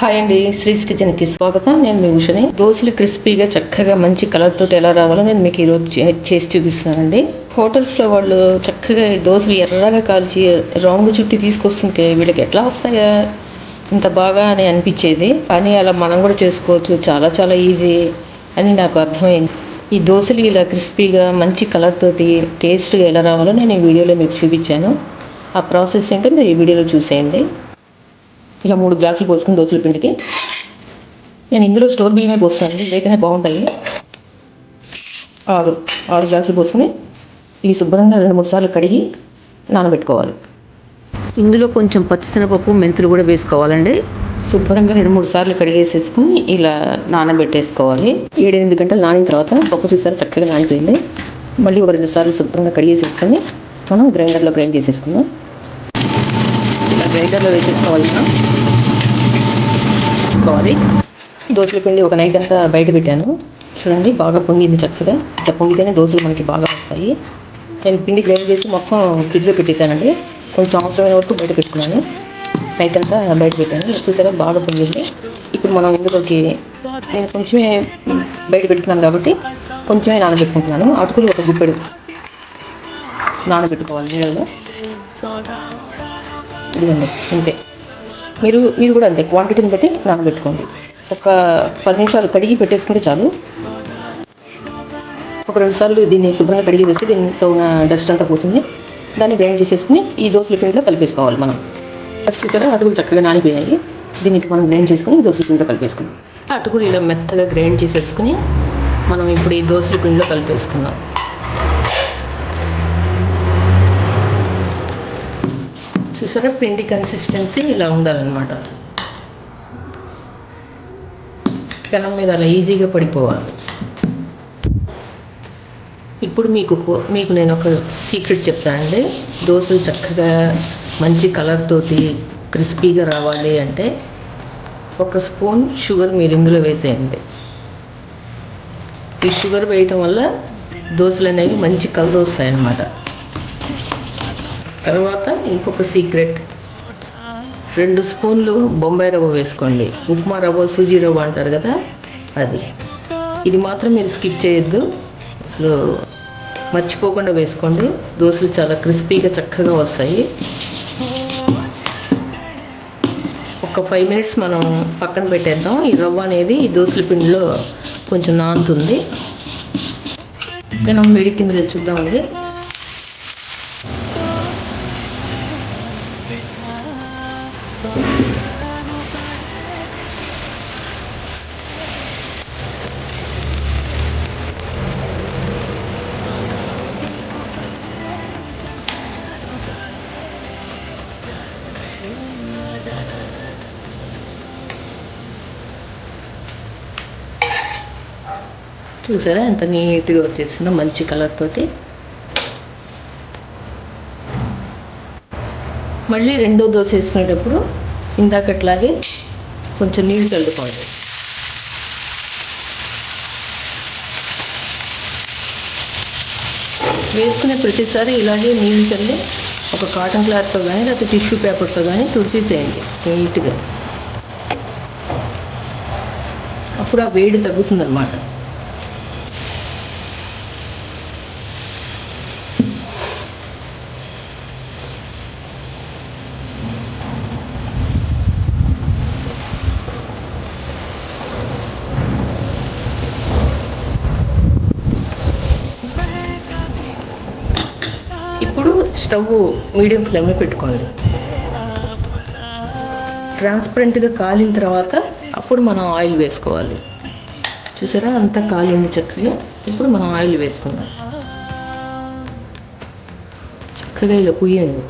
Hi అండి శ్రీస్ కిచెన్కి స్వాగతం. నేను మీ ఉషని. దోశలు క్రిస్పీగా చక్కగా మంచి కలర్ తోటి ఎలా రావాలో నేను మీకు ఈరోజు చే- చేసి చూపిస్తానండి హోటల్స్లో వాళ్ళు చక్కగా దోశలు ఎర్రగా కాల్చి రౌండ్ చుట్టి తీసుకొస్తుంటే వీళ్ళకి ఎట్లా వస్తాయా? ఇంత బాగా అని అనిపించేది. కానీ అలా మనం కూడా చేసుకోవచ్చు. చాలా చాలా ఈజీ అని నాకు అర్థమైంది. ఈ దోశలు ఇలా క్రిస్పీగా మంచి కలర్ తోటి టేస్ట్గా ఎలా రావాలో నేను ఈ వీడియోలో మీకు చూపించాను. ఆ ప్రాసెస్ ఏంటో మీరు ఈ వీడియోలో చూసేయండి. ఇలా మూడు గ్లాసులు పోసుకుని దోశల పిండికి. నేను ఇందులో స్టోర్ బియ్యమే పోస్తానండి లేకనే బాగుంటాయి. ఆరు ఆరు గ్లాసులు పోసుకుని ఇవి శుభ్రంగా రెండు మూడు సార్లు కడిగి నానబెట్టుకోవాలి. ఇందులో కొంచెం పచ్చిశనగపప్పు మెంతులు కూడా వేసుకోవాలండి. శుభ్రంగా రెండు మూడు సార్లు కడిగేసేసుకుని ఇలా నానబెట్టేసుకోవాలి. ఏడెనిమిది గంటలు నానిన తర్వాత పప్పు చూసారు చక్కగా నానిపోయింది. మళ్ళీ ఒక రెండు సార్లు శుభ్రంగా కడిగేసేసుకొని మనం గ్రైండర్లో గ్రైండ్ చేసేసుకుందాం. గ్రైండర్లో వేసేసుకోవాలి మనం. వేసుకోవాలి దోశల పిండి ఒక నైట్ అంతా బయట పెట్టాను. చూడండి బాగా పొంగింది చక్కగా. ఇట్లా పొంగితేనే దోశలు మనకి బాగా వస్తాయి. నేను పిండి గ్రైండ్ చేసి మొత్తం ఫ్రిడ్జ్లో పెట్టేశానండి. కొంచెం అవసరమైన వరకు బయట పెట్టుకున్నాను. నైట్ అంతా బయట పెట్టాను. చూసారా బాగా పొంగింది. ఇప్పుడు మనం ఇందులోకి నేను కొంచెమే బయట పెట్టుకున్నాను కాబట్టి కొంచెమే నానబెట్టుకుంటున్నాను. అటుకులు ఒక గుప్పెడు నానబెట్టుకోవాలి నీళ్ళలో. ఇదిగోండి అంతే మీరు మీరు కూడా అంతే క్వాంటిటీని బట్టి నానబెట్టుకోండి. ఒక పది నిమిషాలు కడిగి పెట్టేసుకుంటే చాలు. ఒక రెండు సార్లు దీన్ని శుభ్రంగా కడిగి వేసి దీంట్లో డస్ట్ అంతా పోతుంది. దాన్ని గ్రైండ్ చేసేసుకుని ఈ దోశల పిండిలో కలిపేసుకోవాలి మనం. ఫస్ట్ చూసారా అటుకులు చక్కగా నానిపోయాయి దీన్ని మనం గ్రైండ్ చేసుకుని దోశల పిండిలో కలిపేసుకుందాం. అటుకులు ఇలా మెత్తగా గ్రైండ్ చేసేసుకుని మనం ఇప్పుడు ఈ దోశల పిండిలో కలిపేసుకుందాం. చూసారా? పిండి కన్సిస్టెన్సీ ఇలా ఉండాలన్నమాట. పెనం మీద అలా ఈజీగా పడిపోవాలి. ఇప్పుడు మీకు మీకు నేను ఒక సీక్రెట్ చెప్తానండి దోశలు చక్కగా మంచి కలర్ తోటి క్రిస్పీగా రావాలి అంటే ఒక స్పూన్ షుగర్ మీరు ఇందులో వేసేయండి. ఈ షుగర్ వేయటం వల్ల దోశలు అనేవి మంచి కలర్ వస్తాయి అన్నమాట తర్వాత ఇంకొక సీక్రెట్ రెండు స్పూన్లు బొంబాయి రవ్వ వేసుకోండి. ఉప్మా రవ్వ సూజీ రవ్వ అంటారు కదా అది. ఇది మాత్రం మీరు స్కిప్ చేయొద్దు. అసలు మర్చిపోకుండా వేసుకోండి. దోశలు చాలా క్రిస్పీగా చక్కగా వస్తాయి. ఒక ఫైవ్ మినిట్స్ మనం పక్కన పెట్టేద్దాం. ఈ రవ్వ అనేది ఈ దోశల పిండిలో కొంచెం నానుతుంది. కింద చూద్దాం చూద్దామండి. చూసారా ఎంత నీట్గా వచ్చేసిందో మంచి కలర్ తోటి. మళ్ళీ రెండో దోశ వేసుకునేటప్పుడు ఇందాకట్లాగే కొంచెం నీళ్ళు చల్లుకోండి వేసుకునే ప్రతిసారి ఇలాగే నీళ్ళు చల్లి ఒక కాటన్ క్లాత్తో కానీ లేకపోతే టిష్యూ పేపర్తో కానీ తుడిచేసేయండి నీట్గా. అప్పుడు ఆ వేడి తగ్గుతుందన్నమాట ఇప్పుడు స్టవ్ మీడియం ఫ్లేమ్లో పెట్టుకోండి ట్రాన్స్పరెంట్గా కాలిన తర్వాత అప్పుడు మనం ఆయిల్ వేసుకోవాలి. చూసారా? అంతా కాలింది చక్కగా ఇప్పుడు మనం ఆయిల్ వేసుకుందాం. చక్కగా ఇలా పుయ్యండి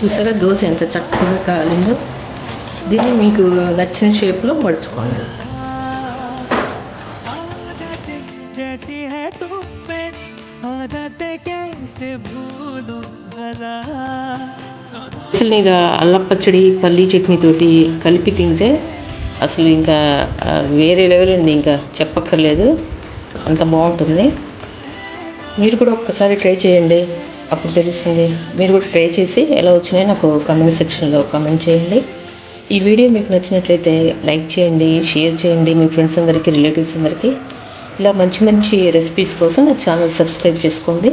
చూసారా? దోశ ఎంత చక్కగా కాలిందో. దీన్ని మీకు నచ్చిన షేప్లో మడుచుకోండి. అసలు ఇంకా అల్లం పచ్చడి పల్లి చట్నీ తోటి కలిపి తింటే అసలు ఇంకా వేరే లెవెల్ అండి ఇంకా చెప్పక్కర్లేదు. అంత బాగుంటుంది. మీరు కూడా ఒక్కసారి ట్రై చేయండి. అప్పుడు తెలుస్తుంది. మీరు కూడా ట్రై చేసి ఎలా వచ్చినాయో నాకు కామెంట్ సెక్షన్లో కామెంట్ చేయండి. ఈ వీడియో మీకు నచ్చినట్లయితే లైక్ చేయండి షేర్ చేయండి. మీ ఫ్రెండ్స్ అందరికీ రిలేటివ్స్ అందరికీ. ఇలా మంచి మంచి రెసిపీస్ కోసం నా ఛానల్ సబ్స్క్రైబ్ చేసుకోండి.